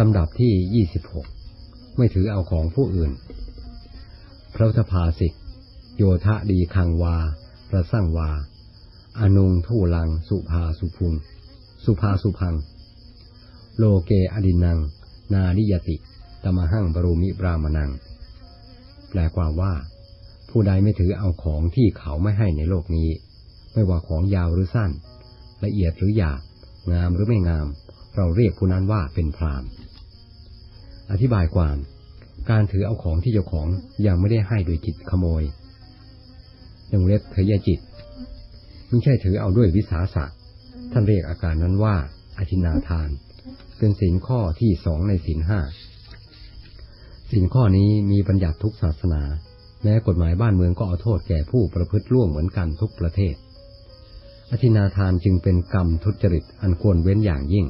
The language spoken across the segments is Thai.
ลำดับที่ยี่สิบหกไม่ถือเอาของผู้อื่น พระพุทธภาสิก โยทะดีคังวาระสั่งวา อนุงทูลัง สุภาสุพุง สุภาสุพัง โลเกอดินัง นานิยติ ตมหังบรูมิบรามนัง แปลความว่า ผู้ใดไม่ถือเอาของที่เขาไม่ให้ในโลกนี้ ไม่ว่าของยาวหรือสั้น ละเอียดหรือหยาบงามหรือไม่งามเราเรียกผู้นั้นว่าเป็นพราม อธิบายความ การถือเอาของที่เจ้าของยังไม่ได้ให้โดยจิตขโมยยังเล็บเทยจิตไม่ใช่ถือเอาด้วยวิสาสะท่านเรียกอาการนั้นว่าอธินาทาน เป็นสินข้อที่สองในสินห้าสินข้อนี้มีบัญญัติทุกศาสนา แม้กฎหมายบ้านเมืองก็เอาโทษแก่ผู้ประพฤติล่วงเหมือนกันทุกประเทศ อธินาทานจึงเป็นกรรมทุจริตอันควรเว้นอย่างยิ่ง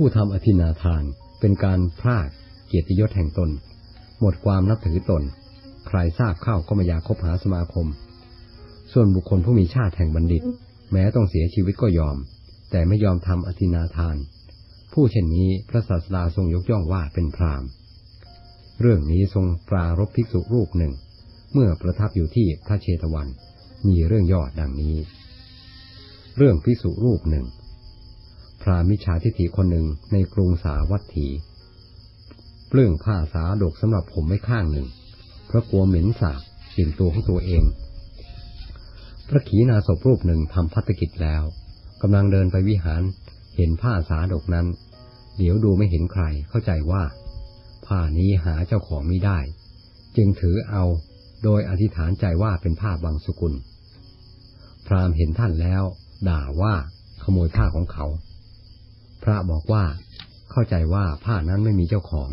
ผู้ทำอธินาทานเป็นการพลาดเกียรติยศแห่งตน หมดความนับถือตน ใครทราบเข้าก็ไม่อยากคบหาสมาคม ส่วนบุคคลผู้มีชาติแห่งบัณฑิต แม้ต้องเสียชีวิตก็ยอม แต่ไม่ยอมทำอธินาทาน ผู้เช่นนี้พระศาสดาทรงยกย่องว่าเป็นพรามเรื่องนี้ทรงปรารบภิกษุรูปหนึ่ง เมื่อประทับอยู่ที่พระเชตวัน มีเรื่องยอดดังนี้ เรื่องภิกษุรูปหนึ่ง พรามิชาทิฐิคนหนึ่งในกรุงสาวัตถีเปลื้องผ้าสาดกสำหรับผมไว้ข้างหนึ่ง เพราะกลัวเหม็นสาบกลิ่นตัวของตัวเอง พระขีณาสพรูปหนึ่งทำพัฒกิจแล้วกำลังเดินไปวิหารเห็นผ้าสาดกนั้น เดี๋ยวดูไม่เห็นใครเข้าใจว่า ผ้านี้หาเจ้าของไม่ได้ จึงถือเอาโดยอธิษฐานใจว่าเป็นผ้าบางสกุล พรามเห็นท่านแล้ว ด่าว่าขโมยผ้าของเขา พระบอกว่า เข้าใจว่าผ้านั้นไม่มีเจ้าของ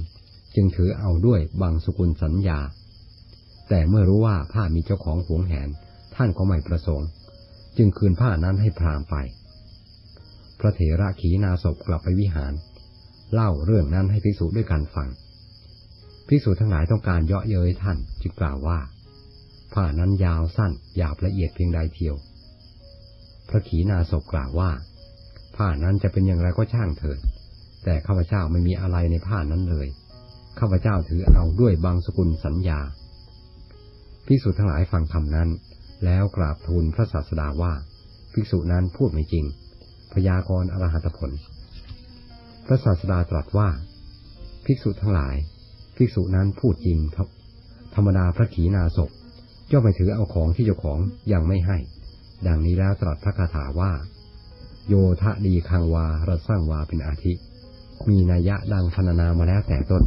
จึงถือเอาด้วยบางสกุลสัญญา แต่เมื่อรู้ว่าผ้ามีเจ้าของหวงแหน ท่านก็ไม่ประสงค์ จึงคืนผ้านั้นให้พรามไป พระเถระขีนาศพกลับไปวิหาร เล่าเรื่องนั้นให้ภิกษุด้วยกันฟังภิกษุทั้งหลายต้องการเยาะเย้ยท่านจึงกล่าวว่า ผ้านั้นยาวสั้นหยาบละเอียดเพียงใดเทียว พระขีนาศพกล่าวว่า ผ้านั้นจะเป็นอย่างไรก็ช่างเถิด แต่ข้าพเจ้าไม่มีอะไรในผ้านั้นเลย ข้าพเจ้าถือเอาด้วยบางสกุลสัญญา ภิกษุทั้งหลายฟังคำนั้น แล้วกราบทูลพระศาสดาว่า ภิกษุนั้นพูดไม่จริง พยากรณ์อรหัตผล พระศาสดาตรัสว่า ภิกษุทั้งหลาย ภิกษุนั้นพูดจริงครับธรรมดาพระขีณาศพย่อมไปถือเอาของที่เจ้าของยังไม่ให้ ดังนี้แล้วตรัสพระคาถาว่า โยทะดีคังวารัสร้างวาเป็นอาทิ มีนัยยะดังพรรณนามาแล้วแต่ต้น